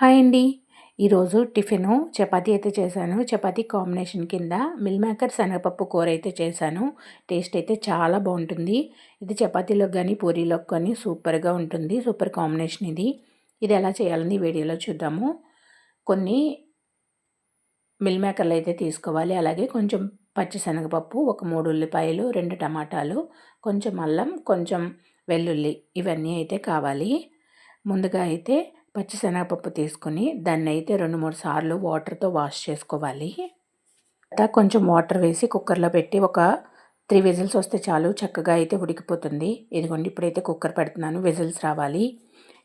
Hi అండి. ఈరోజు tiffin chapati అయితే చేశాను. చపాతీ కాంబినేషన్ కింద మిల్ మేకర్ శనగపప్పు కూర అయితే చేశాను. టేస్ట్ అయితే చాలా బాగుంటుంది. ఇది చపాతీలోకి కానీ పూరీలోకి కానీ సూపర్గా ఉంటుంది. సూపర్ కాంబినేషన్ ఇది. ఇది ఎలా చేయాలని వీడియోలో చూద్దాము. కొన్ని మిల్ మేకర్లు అయితే తీసుకోవాలి. అలాగే కొంచెం పచ్చిశనగపప్పు ఒక మూడు ఉల్లిపాయలు రెండు టమాటాలు కొంచెం అల్లం కొంచెం వెల్లుల్లి ఇవన్నీ అయితే కావాలి. ముందుగా అయితే పచ్చిశనగపప్పు తీసుకొని దాన్ని అయితే రెండు మూడు సార్లు వాటర్తో వాష్ చేసుకోవాలి. కొంచెం వాటర్ వేసి కుక్కర్లో పెట్టి ఒక త్రీ విజిల్స్ వస్తే చాలు చక్కగా అయితే ఉడికిపోతుంది. ఇదిగోండి ఇప్పుడైతే కుక్కర్ పెడుతున్నాను విజిల్స్ రావాలి.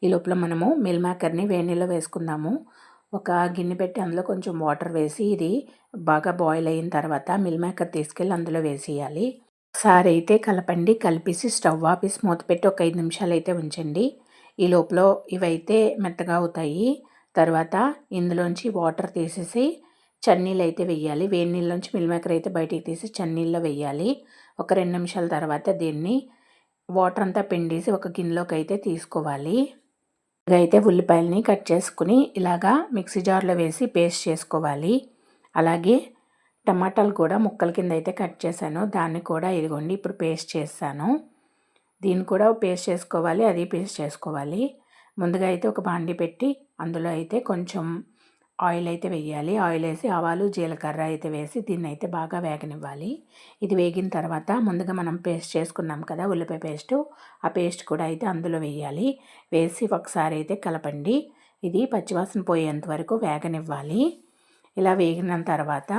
ఈ లోపల మనము మిల్ మేకర్ని వేణిలో వేసుకుందాము. ఒక గిన్నె పెట్టి అందులో కొంచెం వాటర్ వేసి ఇది బాగా బాయిల్ అయిన తర్వాత మిల్ మేకర్ తీసుకెళ్ళి అందులో వేసేయాలి. ఒకసారి అయితే కలపండి కలిపేసి స్టవ్ ఆపేసి మూత పెట్టి ఒక ఐదు నిమిషాలు అయితే ఉంచండి. ఈ లోపల ఇవైతే మెత్తగా అవుతాయి. తర్వాత ఇందులోంచి వాటర్ తీసేసి చన్నీళ్ళు అయితే వేయాలి వేడి నీళ్ళలోంచి మిల్మేకర్ అయితే బయటికి తీసి చన్నీళ్ళలో వేయాలి ఒక రెండు నిమిషాల తర్వాత దీన్ని వాటర్ అంతా పిండేసి ఒక గిన్నెలోకి అయితే తీసుకోవాలి. అయితే ఉల్లిపాయలని కట్ చేసుకుని ఇలాగా మిక్సీ జార్లో వేసి పేస్ట్ చేసుకోవాలి. అలాగే టమాటాలు కూడా ముక్కల కింద అయితే కట్ చేశాను. దాన్ని కూడా ఇదిగోండి ఇప్పుడు పేస్ట్ చేస్తాను. దీన్ని కూడా పేస్ట్ చేసుకోవాలి అది పేస్ట్ చేసుకోవాలి. ముందుగా అయితే ఒక బాండి పెట్టి అందులో అయితే కొంచెం ఆయిల్ అయితే వేయాలి. ఆయిల్ వేసి ఆవాలు జీలకర్ర అయితే వేసి దీన్ని అయితే బాగా వేగనివ్వాలి. ఇది వేగిన తర్వాత ముందుగా మనం పేస్ట్ చేసుకున్నాం కదా ఉల్లిపాయ పేస్ట్ ఆ పేస్ట్ కూడా అయితే అందులో వేయాలి. వేసి ఒకసారి అయితే కలపండి. ఇది పచ్చివాసన పోయేంత వరకు వేగనివ్వాలి. ఇలా వేగిన తర్వాత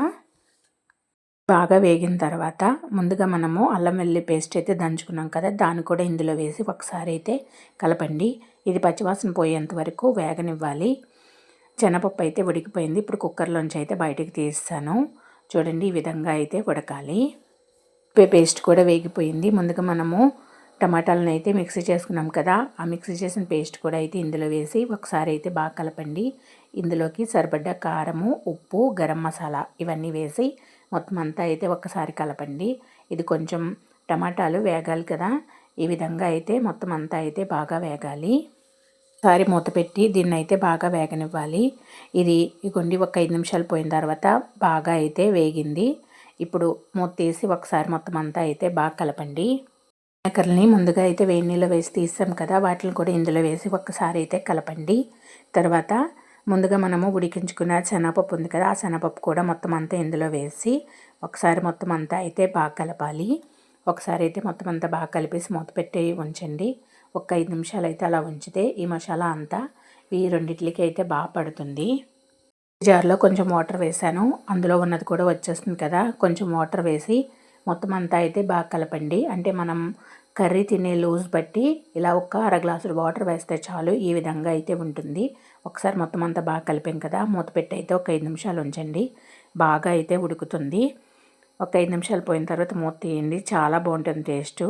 బాగా వేగిన తర్వాత ముందుగా మనము అల్లం వెల్లి పేస్ట్ అయితే దంచుకున్నాం కదా దాన్ని కూడా ఇందులో వేసి ఒకసారి అయితే కలపండి. ఇది పచ్చివాసన పోయేంత వరకు వేగనివ్వాలి. శనపప్పు అయితే ఉడికిపోయింది. ఇప్పుడు కుక్కర్లోంచి అయితే బయటికి తీస్తాను. చూడండి ఈ విధంగా అయితే ఉడకాలి. పేస్ట్ కూడా వేగిపోయింది. ముందుగా మనము టమాటాలను అయితే మిక్సీ చేసుకున్నాం కదా ఆ మిక్సీ చేసిన పేస్ట్ కూడా అయితే ఇందులో వేసి ఒకసారి అయితే బాగా కలపండి. ఇందులోకి సరిపడ్డ కారము ఉప్పు గరం మసాలా ఇవన్నీ వేసి మొత్తం అంతా అయితే ఒక్కసారి కలపండి. ఇది కొంచెం టమాటాలు వేగాలి కదా ఈ విధంగా అయితే మొత్తం అంతా అయితే బాగా వేగాలి. ఒకసారి మూత పెట్టి దీన్ని అయితే బాగా వేగనివ్వాలి. ఇది ఇగొండి ఒక ఐదు నిమిషాలు పోయిన తర్వాత బాగా అయితే వేగింది. ఇప్పుడు మూత తీసి ఒకసారి మొత్తం అంతా అయితే బాగా కలపండి. మేకర్ని ముందుగా అయితే వేడి నీళ్ళు వేసి తీసాం కదా వాటిని కూడా ఇందులో వేసి ఒక్కసారి అయితే కలపండి. తర్వాత ముందుగా మనము ఉడికించుకున్న శనగపప్పు ఉంది కదా ఆ శనగపప్పు కూడా మొత్తం అంతా ఇందులో వేసి ఒకసారి మొత్తం అంతా అయితే బాగా కలపాలి. ఒకసారి అయితే మొత్తం అంతా బాగా కలిపేసి మూత పెట్టి ఉంచండి. ఒక ఐదు నిమిషాలు అయితే అలా ఉంచితే ఈ మసాలా అంతా ఈ రెండిట్లకి అయితే బాగా పడుతుంది. జార్లో కొంచెం వాటర్ వేసాను. అందులో ఉన్నది కూడా వచ్చేస్తుంది కదా కొంచెం వాటర్ వేసి మొత్తం అంతా అయితే బాగా కలపండి. అంటే మనం కర్రీ తినే లూజ్ బట్టి ఇలా ఒక అర గ్లాసులు వాటర్ వేస్తే చాలు ఈ విధంగా అయితే ఉంటుంది. ఒకసారి మొత్తం అంతా బాగా కలిపాం కదా మూత పెట్టి అయితే ఒక ఐదు నిమిషాలు ఉంచండి. బాగా అయితే ఉడుకుతుంది. ఒక ఐదు నిమిషాలు పోయిన తర్వాత మూత తీయండి. చాలా బాగుంటుంది టేస్ట్.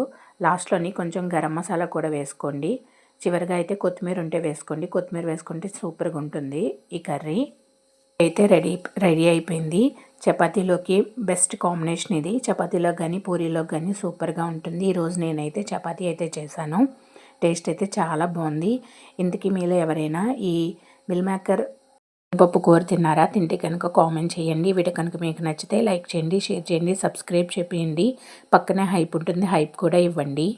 లాస్ట్లోని కొంచెం గరం మసాలా కూడా వేసుకోండి. చివరిగా అయితే కొత్తిమీర ఉంటే వేసుకోండి. కొత్తిమీర వేసుకుంటే సూపర్గా ఉంటుంది ఈ కర్రీ. అయితే రెడీ రెడీ అయిపోయింది. చపాతీలోకి బెస్ట్ కాంబినేషన్ ఇది. చపాతీలో కానీ పూరీలో కానీ సూపర్గా ఉంటుంది. ఈరోజు నేనైతే చపాతీ అయితే చేశాను. టేస్ట్ అయితే చాలా బాగుంది. ఇంతకీ మీలో ఎవరైనా ఈ మిల్ మేకర్ పప్పు కూర తిన్నారా? తింటే కనుక కామెంట్ చేయండి. వీడియో కనుక మీకు నచ్చితే లైక్ చేయండి షేర్ చేయండి సబ్స్క్రైబ్ చేయండి పక్కనే హైప్ ఉంటుంది. హైప్ కూడా ఇవ్వండి.